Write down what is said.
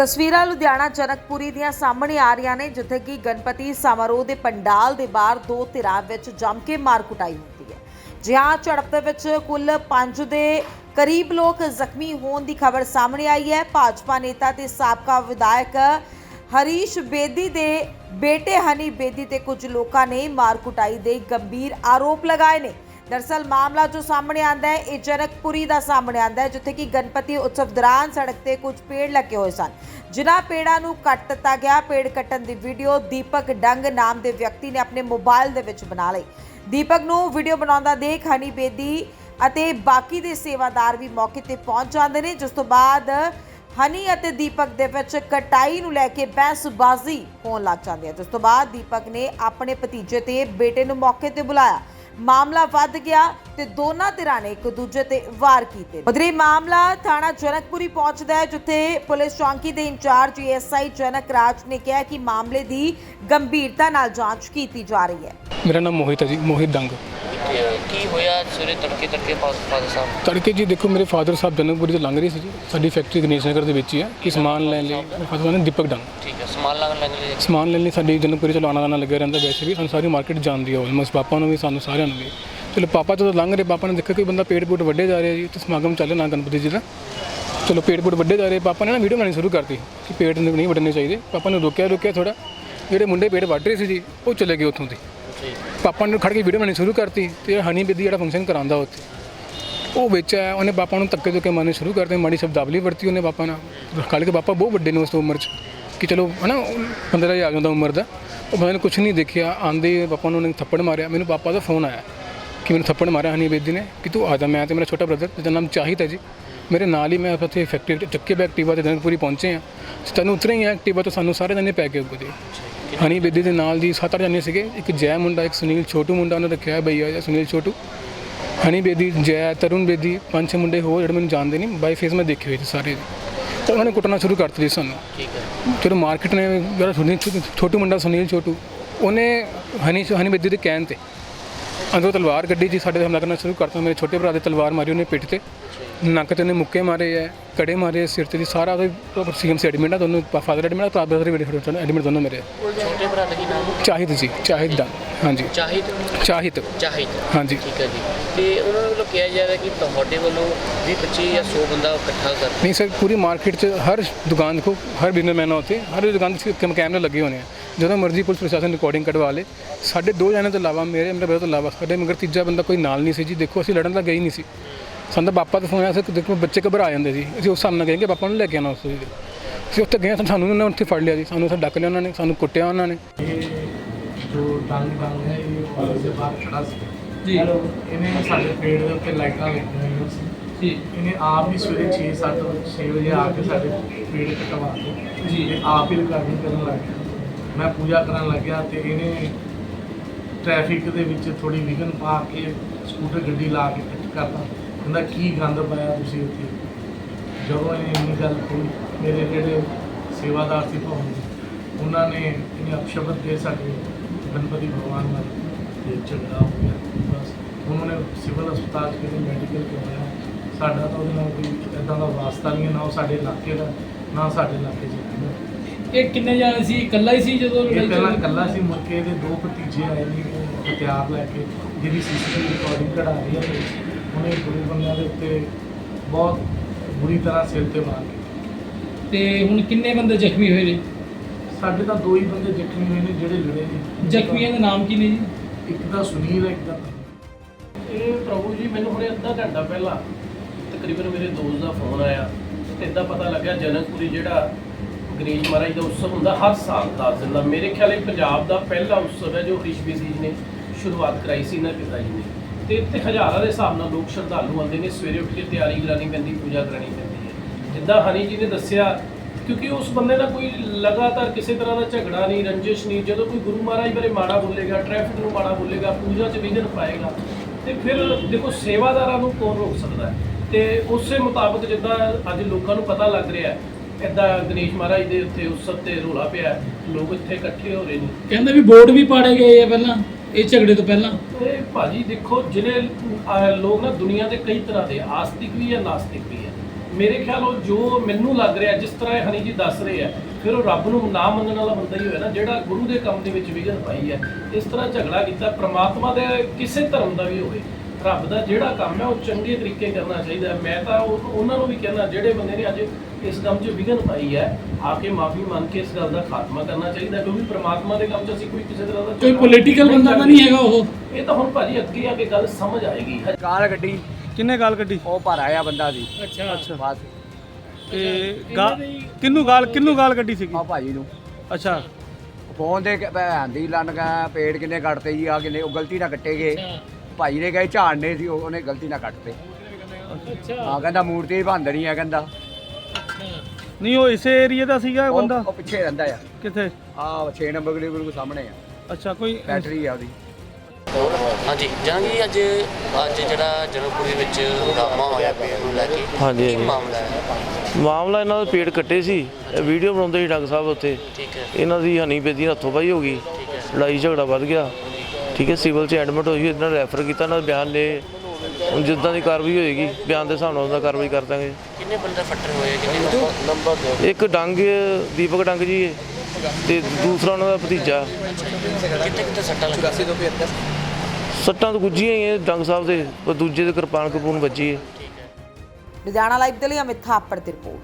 ਤਸਵੀਰਾਂ ਲੁਧਿਆਣਾ ਜਨਕਪੁਰੀ ਦੀਆਂ ਸਾਹਮਣੇ ਆ ਰਹੀਆਂ ਨੇ, ਜਿੱਥੇ ਕਿ ਗਣਪਤੀ ਸਮਾਰੋਹ ਦੇ ਪੰਡਾਲ ਦੇ ਬਾਹਰ ਦੋ ਧਿਰਾਂ ਵਿੱਚ ਜੰਮ ਕੇ ਮਾਰ ਕੁਟਾਈ ਹੁੰਦੀ ਹੈ। ਜਿਹਾਂ ਝੜਪ ਦੇ ਵਿੱਚ ਕੁੱਲ 5 ਦੇ ਕਰੀਬ ਲੋਕ ਜ਼ਖਮੀ ਹੋਣ ਦੀ ਖਬਰ ਸਾਹਮਣੇ ਆਈ ਹੈ। ਭਾਜਪਾ ਨੇਤਾ ਤੇ ਸਾਬਕਾ ਵਿਧਾਇਕ ਹਰੀਸ਼ ਬੇਦੀ ਦੇ ਬੇਟੇ ਹਨੀ ਬੇਦੀ ਤੇ ਕੁਝ ਲੋਕਾਂ ਨੇ ਮਾਰ ਕੁਟਾਈ ਦੇ ਗੰਭੀਰ ਆਰੋਪ ਲਗਾਏ ਨੇ। ਦਰਸਲ ਮਾਮਲਾ ਜੋ ਸਾਹਮਣੇ ਆਂਦਾ ਹੈ, ਇਹ ਜਨਕਪੁਰੀ ਦਾ ਸਾਹਮਣੇ ਆਂਦਾ ਹੈ, ਜਿੱਥੇ ਕਿ ਗਣਪਤੀ ਉਤਸਵ ਦੌਰਾਨ ਸੜਕ ਤੇ ਕੁਝ ਪੇੜ ਲੱਗੇ ਹੋਏ ਸਨ। ਜਿਨ੍ਹਾਂ ਪੇੜਾਂ ਨੂੰ ਕੱਟ ਦਿੱਤਾ ਗਿਆ। ਪੇੜ ਕੱਟਣ ਦੀ ਵੀਡੀਓ ਦੀਪਕ ਡੰਗ ਨਾਮ ਦੇ ਵਿਅਕਤੀ ਨੇ ਆਪਣੇ ਮੋਬਾਈਲ ਦੇ ਵਿੱਚ ਬਣਾ ਲਈ। ਦੀਪਕ ਨੂੰ ਵੀਡੀਓ ਬਣਾਉਂਦਾ ਦੇਖ ਹਨੀ ਬੇਦੀ ਅਤੇ ਬਾਕੀ ਦੇ ਸੇਵਾਦਾਰ ਵੀ ਮੌਕੇ ਤੇ ਪਹੁੰਚ ਜਾਂਦੇ ਨੇ। ਜਿਸ ਤੋਂ ਬਾਅਦ ਹਨੀ ਅਤੇ ਦੀਪਕ ਦੇ ਵਿੱਚ ਕਟਾਈ ਨੂੰ ਲੈ ਕੇ ਬਹਿਸਬਾਜ਼ੀ ਹੋਣ ਲੱਗ ਜਾਂਦੀ ਹੈ। ਜਿਸ ਤੋਂ ਬਾਅਦ ਦੀਪਕ ਨੇ ਆਪਣੇ ਭਤੀਜੇ ਤੇ ਬੇਟੇ ਨੂੰ ਮੌਕੇ ਤੇ ਬੁਲਾਇਆ। ਮਾਮਲਾ ਵੱਧ ਗਿਆ ਤੇ ਦੋਨਾਂ ਧਿਰਾਂ ਨੇ ਇੱਕ ਦੂਜੇ ਤੇ ਵਾਰ ਕੀਤੇ ਉਧਰੇ ਮਾਮਲਾ ਥਾਣਾ ਜਨਕਪੁਰੀ ਪਹੁੰਚਦਾ ਹੈ, ਜਿੱਥੇ ਪੁਲਿਸ ਚੌਂਕੀ ਦੇ ਇੰਚਾਰਜ ਏਐਸਆਈ ਜਨਕ ਰਾਜ ਨੇ ਕਿਹਾ ਕਿ ਮਾਮਲੇ ਦੀ ਗੰਭੀਰਤਾ ਨਾਲ ਜਾਂਚ ਕੀਤੀ ਜਾ ਰਹੀ ਹੈ। ਮੇਰਾ ਨਾਮ ਮੋਹਿਤ ਹੈ ਜੀ, ਮੋਹਿਤ ਡੰਗ। ਕੀ ਹੋਇਆ ਸਵੇਰੇ ਤੜਕੇ ਤੜਕੇ ਫਾਦਰ ਸਾਹਿਬ? ਤੜਕੇ ਜੀ ਦੇਖੋ ਮੇਰੇ ਫਾਦਰ ਸਾਹਿਬ ਜਨਕਪੁਰੀ ਤੋਂ ਲੰਘ ਰਹੇ ਸੀ ਜੀ। ਸਾਡੀ ਫੈਕਟਰੀ ਗਣੇਸ਼ ਨਗਰ ਦੇ ਵਿੱਚ ਹੀ ਹੈ ਕਿ ਸਮਾਨ ਲੈਣ ਲਈ ਮੇਰੇ ਫਾਦਰ ਸਾਹਿਬ ਨੇ ਦੀਪਕ ਡੰਗ। ਠੀਕ ਹੈ ਸਮਾਨ ਲਾਣ ਲੈਣ ਲਈ ਸਮਾਨ ਲੈਣ ਲਈ ਸਾਡੀ ਜਨਕਪੁਰੀ ਤੋਂ ਆਉਣਾ ਜਾਣਾ ਲੱਗਿਆ ਰਹਿੰਦਾ ਵੈਸੇ ਵੀ। ਸਾਨੂੰ ਸਾਰੀ ਮਾਰਕੀਟ ਜਾਣਦੀ ਹੈ ਆਲਮੋਸਟ ਪਾਪਾ ਨੂੰ ਵੀ ਸਾਨੂੰ ਸਾਰਿਆਂ ਨੂੰ ਵੀ। ਚਲੋ ਪਾਪਾ ਜਦੋਂ ਲੰਘ ਰਹੇ ਪਾਪਾ ਨੇ ਦੇਖਿਆ ਕਿ ਬੰਦਾ ਪੇੜ ਪੂੜ ਵੱਡੇ ਜਾ ਰਿਹਾ ਜੀ ਤੇ ਸਮਾਗਮ ਚੱਲ ਨਾ ਗਣਪਤੀ ਜੀ ਦਾ। ਚਲੋ ਪੇੜ ਪੂੜ ਵੱਡੇ ਜਾ ਰਹੇ ਪਾਪਾ ਨੇ ਨਾ ਵੀਡੀਓ ਬਣਾਉਣੀ ਸ਼ੁਰੂ ਕਰਤੀ ਕਿ ਪੇੜ ਨਹੀਂ ਵੱਢਣੇ ਚਾਹੀਦੇ। ਪਾਪਾ ਨੇ ਰੋਕਿਆ ਰੋਕਿਆ ਥੋੜਾ ਜਿਹੜੇ ਮੁੰਡੇ ਪੇੜ ਵੱਢ ਰਹੇ ਸੀ ਜੀ ਉਹ ਚਲੇ ਗਏ ਉੱਥੋਂ ਦੀ ਪਾਪਾ ਨੇ ਖੜ ਕੇ ਵੀਡੀਓ ਬਣਾਉਣੀ ਸ਼ੁਰੂ ਕਰਤੀ ਤੇ ਹਨੀ ਬੇਦੀ ਜਿਹੜਾ ਫੰਕਸ਼ਨ ਕਰਾਉਂਦਾ ਉੱਥੇ। ਉਹ ਵਿੱਚ ਆਇਆ ਉਹਨੇ ਪਾਪਾ ਨੂੰ ਧੱਕੇ ਧੁੱਕੇ ਮਾਰਨੇ ਸ਼ੁਰੂ ਕਰਤੇ ਮਾੜੀ ਸ਼ਬਦਾਵਲੀ ਵਰਤੀ ਉਹਨੇ ਪਾਪਾ ਨਾਲ। ਖੜ ਕੇ ਪਾਪਾ ਬਹੁਤ ਵੱਡੇ ਨੇ ਉਸ ਉਮਰ 'ਚ, ਕਿ ਚਲੋ ਹਨਾ ਬੰਦੇ ਦਾ ਹੀ ਆ ਜਾਂਦਾ ਉਮਰ ਦਾ। ਉਹ ਬੰਦੇ ਕੁਝ ਨਹੀਂ ਦੇਖਿਆ, ਆਂਦੇ ਪਾਪਾ ਨੂੰ ਉਹਨੇ ਥੱਪੜ ਮਾਰਿਆ। ਮੈਨੂੰ ਪਾਪਾ ਦਾ ਫੋਨ ਆਇਆ ਕਿ ਮੈਨੂੰ ਥੱਪੜ ਮਾਰਿਆ ਹਨੀ ਬੇਦੀ ਨੇ, ਕਿ ਤੂੰ ਆ ਜਾ, ਮੈਂ ਤੇ ਮੇਰਾ ਛੋਟਾ ਬ੍ਰਦਰ ਜਿਹਦਾ ਨਾਮ ਚਾਹਿਤ ਹੈ ਜੀ। ਮੇਰੇ ਨਾਲ ਹੀ ਮੈਂ ਉੱਥੇ ਫੈਕਟਰੀ ਚੱਕੇ ਬੈਕ ਐਕਟਿਵਾ ਤੇ ਜਨਕਪੁਰੀ ਪਹੁੰਚੇ ਆ ਤੈਨੂੰ ਉਤਰੇ ਹੀ ਆ ਐਕਟਿਵਾ ਤੋਂ ਸਾਨੂੰ ਸਾਰੇ ਜਣੇ ਪੈ ਕੇ ਉੱਗਦੇ। ਹਨੀ ਬੇਦੀ ਦੇ ਨਾਲ ਦੀ ਸੱਤ ਅੱਠ ਜਣੇ ਸੀਗੇ। ਇੱਕ ਜੈ ਮੁੰਡਾ ਇੱਕ ਸੁਨੀਲ ਛੋਟੂ ਮੁੰਡਾ ਉਹਨੇ ਰੱਖਿਆ ਹੈ ਭਈਆ ਜਾਂ ਸੁਨੀਲ ਛੋਟੂ। ਹਨੀ ਬੇਦੀ ਜੈ ਤਰੁਣ ਬੇਦੀ ਪੰਜ ਛੇ ਮੁੰਡੇ ਹੋਰ ਜਿਹੜੇ ਮੈਨੂੰ ਜਾਣਦੇ ਨਹੀਂ ਬਾਈ ਫੇਸ ਮੈਂ ਦੇਖੇ ਹੋਏ ਸੀ ਸਾਰੇ। ਤਾਂ ਉਹਨਾਂ ਨੇ ਕੁੱਟਣਾ ਸ਼ੁਰੂ ਕਰਤਾ ਜੀ ਸਾਨੂੰ। ਠੀਕ ਹੈ। ਜਦੋਂ ਮਾਰਕੀਟ ਨੇ ਜਿਹੜਾ ਸੁਨੀਲ ਛੋਟੂ ਮੁੰਡਾ ਸੁਨੀਲ ਛੋਟੂ ਉਹਨੇ ਹਨੀ ਹਨੀ ਬੇਦੀ ਦੇ ਕਹਿਣ ਤੇ ਅੰਦਰੋਂ ਤਲਵਾਰ ਗੱਡੀ ਜੀ ਸਾਡੇ ਤੇ ਹਮਲਾ ਕਰਨਾ ਸ਼ੁਰੂ ਕਰਤਾ। ਮੇਰੇ ਛੋਟੇ ਭਰਾ ਦੇ ਤਲਵਾਰ ਮਾਰੀ ਉਹਨੇ ਪਿੱਠ ਤੇ। ਨੱਕ ਤੇ ਉਹਨੇ ਮੁੱਕੇ ਮਾਰੇ ਐ ਕੜੇ ਮਾਰੇ ਸਿਰ ਤੇ ਜੀ ਸਾਰਾ ਉਹਦੇ ਸੀਐਮ ਸੀ ਐਡਮਿਟ ਆ ਦੋਨੋਂ ਫਾਦਰ ਐਡਮਿਟ ਆ ਬ੍ਰਦਰ ਵੀ ਐਡਮਿਟ ਦੋਨੋਂ ਮੇਰੇ। ਛੋਟੇ ਭਰਾ ਦਾ ਕੀ ਨਾਮ? ਚਾਹਿਦ ਜੀ ਚਾਹਿਦ ਦਾ। ਹਾਂਜੀ। ਚਾਹਿਦ ਚਾਹਿਦ ਚਾਹਿਦ ਹਾਂਜੀ। ਠੀਕ ਹੈ ਜੀ। ਤੇ ਉਹਨਾਂ ਵੱਲੋਂ ਕਿਹਾ ਜਾ ਰਿਹਾ ਕਿ ਤੁਹਾਡੇ ਵੱਲੋਂ 20 25 ਜਾਂ 100 ਬੰਦਾ ਇਕੱਠਾ ਕਰ ਨਹੀਂ ਸਰ ਪੂਰੀ ਮਾਰਕੀਟ 'ਚ ਹਰ ਦੁਕਾਨ ਦੇਖੋ ਹਰ ਬਿਜ਼ਨਸਮੈਨ ਹੋਤੇ ਹਰ ਦੁਕਾਨ 'ਚ ਕੈਮ- ਕੈਮਰੇ ਲੱਗੇ ਹੋਣੇ ਆ। ਜਦੋਂ ਮਰਜ਼ੀ ਪੁਲਿਸ ਪ੍ਰਸ਼ਾਸਨ ਰਿਕਾਰਡਿੰਗ ਕਢਵਾ ਲੇ। ਸਾਡੇ ਦੋ ਜਣੇ ਤੋਂ ਇਲਾਵਾ ਮੇਰੇ ਮੇਰੇ ਤੋਂ ਇਲਾਵਾ ਸਾਡੇ ਮਗਰ ਤੀਜਾ ਬੰਦਾ ਕੋਈ ਨਾਲ ਨਹੀਂ ਸੀ ਜੀ। ਦੇਖੋ ਅਸੀਂ ਲੜਨ ਤਾਂ ਗਏ ਨਹੀਂ ਸੀ। ਸਾਨੂੰ ਤਾਂ ਪਾਪਾ ਤੋਂ ਫੋਨ ਆਇਆ ਸੀ ਕਿ ਦੇਖੋ ਬੱਚੇ ਘਬਰਾ ਜਾਂਦੇ ਸੀ। ਅਸੀਂ ਉਸ ਸਾਹਮਣੇ ਗਏ ਕਿ ਪਾਪਾ ਨੂੰ ਲੈ ਕੇ ਆਣਾ ਉਸ ਵੇਲੇ ਅਸੀਂ ਉੱਥੇ ਗਏ ਤਾਂ ਸਾਨੂੰ ਉਹਨਾਂ ਨੇ ਉੱਥੇ ਫੜ ਲਿਆ ਜੀ। ਸਾਨੂੰ ਉੱਥੇ ਡੱਕ ਲਿਆ ਉਹਨਾਂ ਨੇ ਸਾਨੂੰ ਕੁੱਟਿਆ ਉਹਨਾਂ ਨੇ। ਜੋ ਡੰਗ ਡੰਗ ਹੈ ਇਹ ਕਾਲਜ ਦੇ ਬਾਹਰ ਖੜਾ ਸੀ। ਜੀ। ਇਹਨੇ ਸਾਡੇ ਪੇੜ ਦੇ ਉੱਤੇ ਲਾਈਟਾਂ ਲੱਗੀਆਂ ਹੋਈਆਂ ਸੀ। ਜੀ। ਇਹਨੇ ਆਪ ਹੀ ਸਵੇਰੇ 6 7 6 ਵਜੇ ਆ ਕੇ ਸਾਡੇ ਪੇੜ ਕਟਵਾ ਕੇ ਜੀ। ਇਹ ਆਪ ਹੀ ਰਿਕਾਰਡਿੰਗ ਕਰਨ ਲੱਗ ਗਿਆ। ਮੈਂ ਪੂਜਾ ਕਰਨ ਲੱਗਿਆ ਤੇ ਇਹਨੇ ਟ੍ਰੈਫਿਕ ਦੇ ਵਿੱਚ ਥੋੜੀ ਵਿਘਨ ਪਾ ਕੇ ਸਕੂਟਰ ਗੱਡੀ ਲਾ ਕੇ ਕੱਟ ਕਰਤਾ। ਕਹਿੰਦਾ ਕੀ ਗੰਦ ਪਾਇਆ ਤੁਸੀਂ ਉੱਥੇ ਜਦੋਂ ਇਹਨੇ ਇੰਨੀ ਗੱਲ ਕਹੀ ਮੇਰੇ ਜਿਹੜੇ ਸੇਵਾਦਾਰ ਸੀ ਭਵਨ ਦੇ ਉਹਨਾਂ ਨੇ ਇਹਨੇ ਅਪਸ਼ਬਦ ਦੇ ਸਾਡੇ ਗਣਪਤੀ ਭਗਵਾਨ ਨਾਲ ਤੇ ਝਗੜਾ ਹੋ ਗਿਆ ਬਸ ਉਹਨਾਂ ਨੇ ਸਿਵਲ ਹਸਪਤਾਲ 'ਚ ਕਿਤੇ ਮੈਡੀਕਲ ਕਰਵਾਇਆ ਸਾਡਾ ਤਾਂ ਉਹਦੇ ਨਾਲ ਕੋਈ ਇਦਾਂ ਦਾ ਵਾਸਤਾ ਨਹੀਂ ਹੈ ਨਾ ਉਹ ਸਾਡੇ ਇਲਾਕੇ ਦਾ ਨਾ ਸਾਡੇ ਇਲਾਕੇ 'ਚ ਰਹਿੰਦਾ। ਇਹ ਕਿੰਨੇ ਜਾਣੇ ਸੀ ਇਕੱਲਾ ਹੀ ਸੀ ਜਦੋਂ ਇਹ ਲੜਾਈ ਪਹਿਲਾਂ ਚੱਲੀ? ਇਕੱਲਾ ਸੀ ਮੁੜ ਕੇ ਇਹਦੇ ਦੋ ਭਤੀਜੇ ਆਏ ਨੇ ਉਹ ਹਥਿਆਰ ਲੈ ਕੇ ਜਿਹਦੀ ਸੀਸੀਟੀਵੀ ਰਿਕਾਰਡਿੰਗ ਕਢਾ ਰਹੀ ਹੈ ਪੁਲਿਸ। ਉਹਨੇ ਬੁਰੇ ਬੰਦਿਆਂ ਦੇ ਉੱਤੇ ਬਹੁਤ ਬੁਰੀ ਤਰ੍ਹਾਂ ਸਿਰ ਤੇ ਮਾਰ ਕੇ ਤੇ ਹੁਣ ਕਿੰਨੇ ਬੰਦੇ ਜ਼ਖਮੀ ਹੋਏ ਨੇ ਸਾਡੇ ਤਾਂ ਦੋ ਹੀ ਬੰਦੇ ਜ਼ਖਮੀ ਹੋਏ ਨੇ ਜਿਹੜੇ ਲੜੇ ਨੇ। ਜ਼ਖਮੀਆਂ ਦੇ ਨਾਮ ਕੀ ਨੇ ਜੀ? ਇੱਕ ਦਾ ਸੁਨੀਲ ਹੈ ਇੱਕ ਦਾ ਇਹ ਪ੍ਰਭੂ ਜੀ ਮੈਨੂੰ ਹੁਣੇ ਅੱਧਾ ਘੰਟਾ ਪਹਿਲਾਂ ਤਕਰੀਬਨ ਮੇਰੇ ਦੋਸਤ ਦਾ ਫੋਨ ਆਇਆ ਤੇ ਇਦਾਂ ਪਤਾ ਲੱਗਿਆ ਜਨਕਪੁਰੀ ਜਿਹੜਾ ਗਣੇਸ਼ ਮਹਾਰਾਜ ਦਾ ਉਤਸਵ ਹੁੰਦਾ ਹਰ ਸਾਲ 10 ਦਿਨ ਦਾ। ਮੇਰੇ ਖਿਆਲ ਇਹ ਪੰਜਾਬ ਦਾ ਪਹਿਲਾ ਉਤਸਵ ਹੈ ਜੋ ਬੇਦੀ ਜੀ ਨੇ ਸ਼ੁਰੂਆਤ ਕਰਾਈ ਸੀ ਇਹਨਾਂ ਪਿਤਾ ਜੀ ਨੇ। ਤੇ ਇੱਥੇ ਹਜ਼ਾਰਾਂ ਦੇ ਹਿਸਾਬ ਨਾਲ ਲੋਕ ਸ਼ਰਧਾਲੂ ਆਉਂਦੇ ਨੇ ਸਵੇਰੇ ਉੱਠ ਕੇ ਤਿਆਰੀ ਕਰਾਣੀ ਪੈਂਦੀ ਪੂਜਾ ਕਰਾਣੀ ਪੈਂਦੀ ਹੈ। ਜਿੱਦਾਂ ਹਨੀ ਜੀ ਨੇ ਦੱਸਿਆ ਕਿਉਂਕਿ ਉਸ ਬੰਦੇ ਦਾ ਕੋਈ ਲਗਾਤਾਰ ਕਿਸੇ ਤਰ੍ਹਾਂ ਦਾ ਝਗੜਾ ਨਹੀਂ ਰੰਜਿਸ਼ ਨਹੀਂ। ਜਦੋਂ ਕੋਈ ਗੁਰੂ ਮਹਾਰਾਜ ਬਾਰੇ ਮਾੜਾ ਬੋਲੇਗਾ ਟ੍ਰੈਫਿਕ ਨੂੰ ਮਾੜਾ ਬੋਲੇਗਾ ਪੂਜਾ 'ਚ ਵਿਘਨ ਪਾਏਗਾ ਤੇ ਫਿਰ ਦੇਖੋ ਸੇਵਾਦਾਰਾਂ ਨੂੰ ਕੌਣ ਰੋਕ ਸਕਦਾ ਹੈ? ਤੇ ਉਸੇ ਮੁਤਾਬਕ ਜਿੱਦਾਂ ਅੱਜ ਲੋਕਾਂ ਨੂੰ ਪਤਾ ਲੱਗ ਰਿਹਾ ਹੈ ਇਦਾਂ ਗਣੇਸ਼ ਮਹਾਰਾਜ ਦੇ ਉੱਤੇ ਉਤਸਵ ਤੇ ਰੋਲਾ ਪਿਆ ਲੋਕ ਇੱਥੇ ਇਕੱਠੇ ਹੋ ਰਹੇ ਨੇ। ਕਹਿੰਦੇ ਵੀ ਬੋਰਡ ਵੀ ਪਾੜੇ ਗਏ ਆ ਪਹਿਲਾਂ ਇਹ ਝਗੜੇ ਤੋਂ ਪਹਿਲਾਂ। ਤੇ ਭਾਜੀ ਦੇਖੋ ਜਿਹੜੇ ਲੋਕ ਨਾ ਦੁਨੀਆ ਦੇ ਕਈ ਤਰ੍ਹਾਂ ਦੇ ਆਸਤਿਕ ਵੀ ਹੈ ਨਾਸਤਿਕ। ਮੇਰੇ ਖਿਆਲ ਉਹ ਜੋ ਮੈਨੂੰ ਲੱਗ ਰਿਹਾ ਜਿਸ ਤਰ੍ਹਾਂ ਇਹ ਹਨੀ ਜੀ ਦੱਸ ਰਹੇ ਆ ਫਿਰ ਉਹ ਰੱਬ ਨੂੰ ਨਾ ਮੰਨਣ ਵਾਲਾ ਬੰਦਾ ਹੀ ਹੋਇਆ ਨਾ ਜਿਹੜਾ ਗੁਰੂ ਦੇ ਕੰਮ ਦੇ ਵਿੱਚ ਵਿਘਨ ਪਾਈ ਹੈ ਇਸ ਤਰ੍ਹਾਂ ਝਗੜਾ ਕੀਤਾ ਪ੍ਰਮਾਤਮਾ ਦੇ ਕਿਸੇ ਧਰਮ ਦਾ ਵੀ ਹੋਵੇ ਰੱਬ ਦਾ ਜਿਹੜਾ ਕੰਮ ਹੈ ਉਹ ਚੰਗੇ ਤਰੀਕੇ ਕਰਨਾ ਚਾਹੀਦਾ। ਮੈਂ ਤਾਂ ਉਹ- ਉਹਨਾਂ ਨੂੰ ਵੀ ਕਹਿਣਾ ਜਿਹੜੇ ਬੰਦੇ ਨੇ ਅੱਜ ਇਸ ਕੰਮ 'ਚ ਵਿਘਨ ਪਾਈ ਹੈ ਆ ਕੇ ਮਾਫੀ ਮੰਗ ਕੇ ਇਸ ਗੱਲ ਦਾ ਖਾਤਮਾ ਕਰਨਾ ਚਾਹੀਦਾ ਕਿਉਂਕਿ ਪ੍ਰਮਾਤਮਾ ਦੇ ਕੰਮ 'ਚ ਅਸੀਂ ਕੋਈ ਕਿਸੇ ਤਰ੍ਹਾਂ ਦਾ ਕੋਈ ਪੋਲੀਟੀਕਲ ਬੰਦਾ ਤਾਂ ਨਹੀਂ ਹੈਗਾ ਉਹ। ਇਹ ਤਾਂ ਹੁਣ ਭਾਜੀ ਅੱਗੇ ਆ ਕੇ ਗੱਲ ਸਮਝ ਆਏਗੀ। ਕਾਰ ਗੱਡੀ ਕਿੰਨੇ ਗਾਲ ਕੱਢੀ? ਉਹ ਭਰ ਆਇਆ ਬੰਦਾ ਸੀ ਅੱਛਾ। ਬਸ। ਤੇ ਗਾ- ਕਿਹਨੂੰ ਗਾਲ ਕਿਹਨੂੰ ਗਾਲ ਕੱਢੀ ਸੀਗੀ? ਆ ਭਾਜੀ ਨੂੰ। ਅੱਛਾ। ਫੋਨ ਦੇ ਕੇ ਭੈਣ ਦੀ ਲੰਨ ਗਾ ਪੇੜ ਕਿੰਨੇ ਕੱਟਤੇ ਜੀ ਆ ਕਿੰਨੇ ਉਹ ਗਲਤੀ ਨਾਲ ਕੱਟੇ ਗਏ। ਭਾਜੀ ਨੇ ਗਏ ਝਾੜਨੇ ਸੀ ਉਹ- ਉਹਨੇ ਗਲਤੀ ਨਾਲ ਕੱਟਤੇ। ਅੱਛਾ। ਆ ਕਹਿੰਦਾ ਮੂਰਤੀ ਬੰਦਣੀ ਆ ਕਹਿੰਦਾ। ਨਹੀਂ ਉਹ ਇਸੇ ਏਰੀਏ ਦਾ ਸੀਗਾ ਬੰਦਾ? ਉਹ ਪਿੱਛੇ ਰਹਿੰਦਾ ਆ। ਕਿੱਥੇ? ਆ 6 ਨੰਬਰ ਗਲੀ ਬਿਲਕੁਲ ਸਾਹਮਣੇ ਆ। ਅੱਛਾ ਕੋਈ ਬੈਟਰੀ ਆ ਉਹਦੀ। ਹਾਂਜੀ ਜਹਾਂਗੀਰ ਅੱਜ ਅੱਜ ਜਿਹੜਾ ਜਨਕਪੁਰੀ ਵਿੱਚ ਹੰਗਾਮਾ ਹੋਇਆ ਪੇੜ ਨੂੰ ਲੈ ਕੇ ਹਾਂਜੀ, ਕੀ ਹਾਂਜੀ। ਮਾਮਲਾ ਹੈ? ਮਾਮਲਾ ਇਹਨਾਂ ਦੇ ਪੇੜ ਕੱਟੇ ਸੀ। ਇਹ ਵੀਡੀਓ ਬਣਾਉਂਦੇ ਸੀ ਡਾਕਟਰ ਸਾਹਿਬ ਉੱਥੇ। ਠੀਕ ਹੈ। ਇਹਨਾਂ ਦੀ ਹਨੀ ਬੇਦੀ ਹੱਥੋਂ ਪਾਈ ਹੋ ਗਈ। ਲੜਾਈ ਝਗੜਾ ਵੱਧ ਗਿਆ। ਠੀਕ ਹੈ ਸਿਵਲ 'ਚ ਐਡਮਿਟ ਹੋਈ ਇਹਨਾਂ ਨੇ ਰੈਫਰ ਕੀਤਾ ਇਹਨਾਂ ਦੇ ਬਿਆਨ ਲਏ ਹੁਣ ਜਿੱਦਾਂ ਦੀ ਕਾਰਵਾਈ ਹੋਏਗੀ ਬਿਆਨ ਦੇ ਹਿਸਾਬ ਨਾਲ ਉਹਦਾ ਕਾਰਵਾਈ ਕਰ ਦਾਂਗੇ। ਕਿੰਨੇ ਬੰਦੇ ਫੱਟਰ ਹੋਏ ਕਿੰਨੇ ਨੰਬਰ ਇੱਕ ਡੰਗ ਦੀਪਕ ਡੰਗ ਜੀ ਹੈ, ਤੇ ਦੂਸਰਾ ਉਹਨਾਂ ਦਾ ਭਤੀਜਾ। ਕਿੱਥੇ ਕਿੱਥੇ ਸੱਟਾਂ ਲੱਗੀਆਂ? ਸੱਟਾਂ ਤਾਂ ਗੁੱਜੀਆਂ ਹੀ ਹੈ ਡੰਗ ਸਾਹਿਬ ਦੇ, ਪਰ ਦੂਜੇ ਦੇ ਕਿਰਪਾਨ ਕਪੂਨ ਵੱਜੀ ਹੈ ਲੁਧਿਆਣਾ ਲਾਈਵ ਦੇ ਲਈ ਅਮਿਤ ਥਾਪੜ ਦੀ ਰਿਪੋਰਟ।